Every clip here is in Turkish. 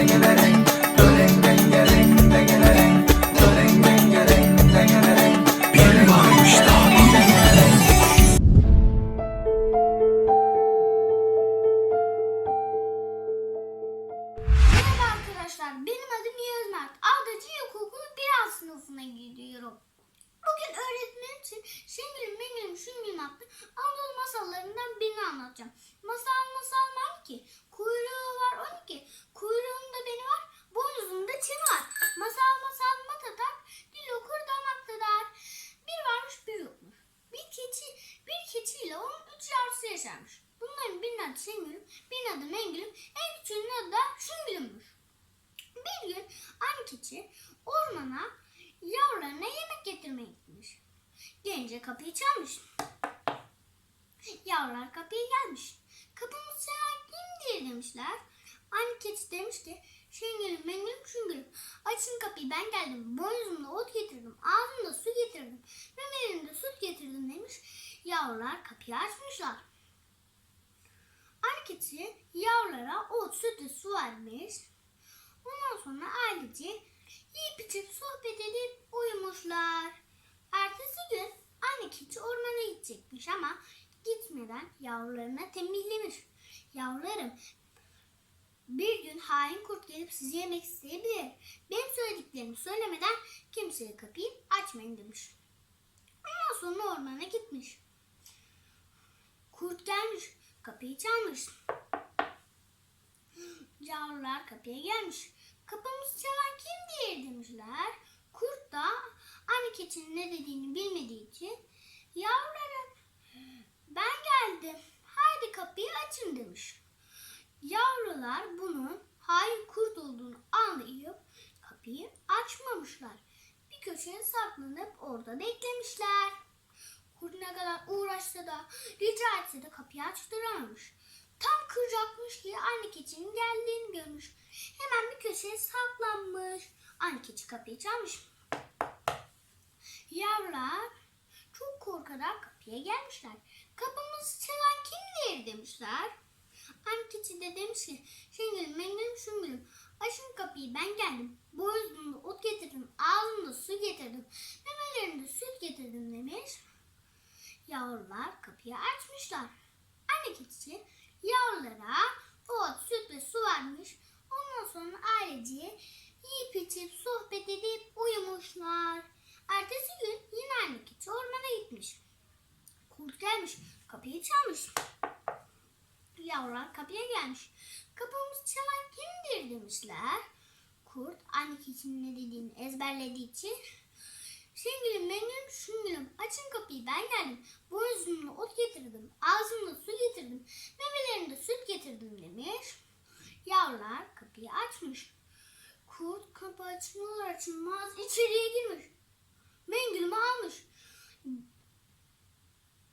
Bir keçi ormana yavrularına yemek getirmeye gitmiş. Gelince kapıyı çalmış. Yavrular kapıya gelmiş. Kapımız çalan kim diye demişler. Anne keçi demiş ki Şengül'üm, Mengül'üm, Şüngül'üm. Açın kapıyı ben geldim. Boynuzumda ot getirdim. Ağzımda su getirdim. Memelerimde süt getirdim demiş. Yavrular kapıyı açmışlar. Anne keçi yavrulara ot, süt ve su vermiş. Ondan sonra ailece yiyip içip sohbet edip uyumuşlar. Ertesi gün anne keçi ormana gidecekmiş ama gitmeden yavrularına tembihlemiş. Yavrularım bir gün hain kurt gelip sizi yemek isteyebilir. Benim söylediklerimi söylemeden kimseye kapıyı açmayın demiş. Ondan sonra ormana gitmiş. Kurt gelmiş, kapıyı çalmış. Yavrular kapıya gelmiş. Kapımız çalan kim diye demişler. Kurt da anne keçinin ne dediğini bilmediği için yavrulara ben geldim. Haydi kapıyı açın demiş. Yavrular bunun hain kurt olduğunu anlayıp kapıyı açmamışlar. Bir köşeye saklanıp orada beklemişler. Kurt ne kadar uğraşsa da rica etse de kapıyı açtıramamış. Tam kıracakmış ki anne keçinin geldiğini görmüş. Hemen bir köşeye saklanmış. Anne keçi kapıyı çalmış. Yavrular çok korkarak kapıya gelmişler. Kapımızı çalan kimdir demişler. Anne keçi de demiş ki Şengül'üm, Mengül'üm, Şüngül'üm açın kapıyı ben geldim. Boynuzumda ot getirdim, ağzımda su getirdim, memelerimde süt getirdim demiş. Yavrular kapıyı açmışlar. Anne keçi yavrulara ot, süt ve su vermiş. Ondan sonra ailece yiyip içip sohbet edip uyumuşlar. Ertesi gün yine anne keçi ormana gitmiş. Kurt gelmiş, kapıyı çalmış. Yavrular kapıya gelmiş. Kapımızı çalan kimdir demişler. Kurt anne keçinin ne dediğini ezberlediği için Şengül'üm, Mengül'üm, Şüngül'üm açın kapıyı ben geldim. Boynuzumda ot getirdim, ağzımda su getirdim, memelerimde süt getirdim demiş. Yavrular kapıyı açmış. Kurt kapı açılır açılmaz içeriye girmiş. Mengül'ümü almış.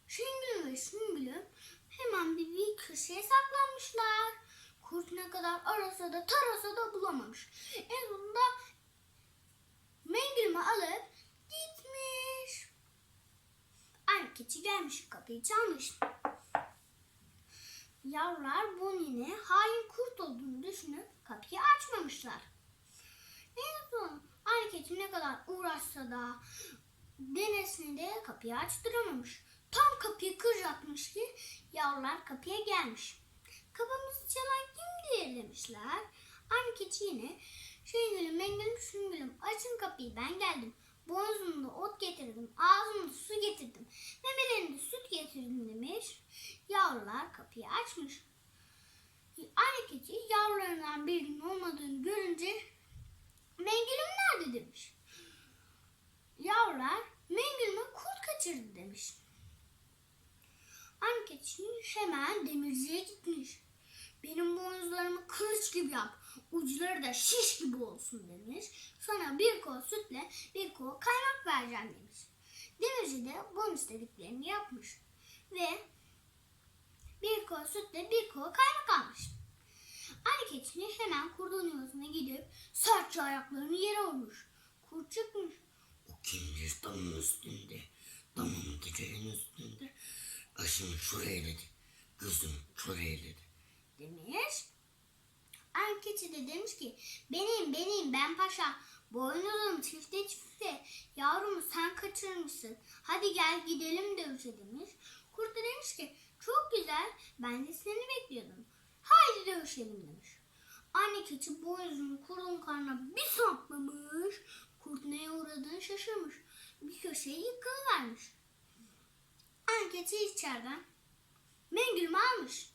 Şengül'üm ve Şüngül'üm hemen bir, bir köşeye saklanmışlar. Kurt ne kadar arasa da tarasa da bulamamış. En sonunda Mengül'ümü alıp gitmiş. Anne keçi gelmiş kapıyı çalmış. Yavrular Bonnie'ne hain kurt olduğunu düşünüp kapıyı açmamışlar. En son anne keçi ne kadar uğraşsa da denesine de kapıyı açtıramamış. Tam kapıyı kıracakmış ki yavrular kapıya gelmiş. Kapımızı çalan kim diye demişler. Anne keçi yine Şengül'üm, Mengül'üm, Şüngül'üm açın kapıyı ben geldim. Boynuzumda ot getirdim, ağzımda su getirdim, demiş. Yavrular kapıyı açmış. Anne keçi yavrularından birinin olmadığını görünce Mengül'üm nerede demiş. Yavrular Mengül'üme kurt kaçırdı demiş. Anne keçi hemen demirciye gitmiş. Benim boynuzlarımı kılıç gibi yap. Uçları da şiş gibi olsun demiş. Sonra bir kol sütle bir kol kaymak vereceğim demiş. Demirci de bunun istediklerini yapmış. Ve bir kol sütle bir kol kaymak almış. Anne keçi hemen kurdun yuvasına gidip sertçe ayaklarını yere vurmuş. Kurt çıkmış. O kimdir damın üstünde, damın direğin üstünde. Başımı kör eyledi, gözüm kör eyledi. demiş. Anne keçi de demiş ki benim benim ben paşa boynuzum çifte çifte yavrumu sen kaçırmışsın. Hadi gel gidelim dövüşe demiş. Kurt da demiş ki çok güzel ben de seni bekliyordum. Haydi dövüşelim demiş. Anne keçi boynuzunu kurdun karnına bir saplamış. Kurt neye uğradığını şaşırmış. Bir köşeye yıkılıvermiş. Anne keçi içeriden mengülümü almış.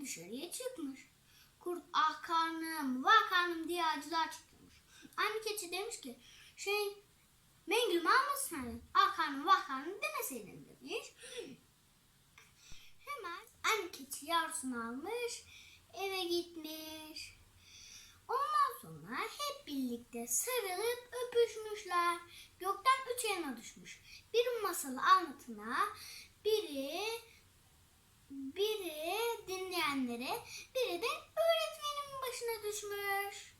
Dışarıya çıkmış. Kurt ah karnım, vah karnım diye acılar çıkmış. Anne keçi demiş ki şey mengülümü almasın hani. Ah karnım, vah karnım demeseydin demiş. Hemen anne keçi yavrusunu almış, eve gitmiş. Ondan sonra hep birlikte sarılıp öpüşmüşler. Gökten üç yana düşmüş. Bir masalı anlatına, biri biri dinleyenlere, biri de öğretmenin başına düşmüş.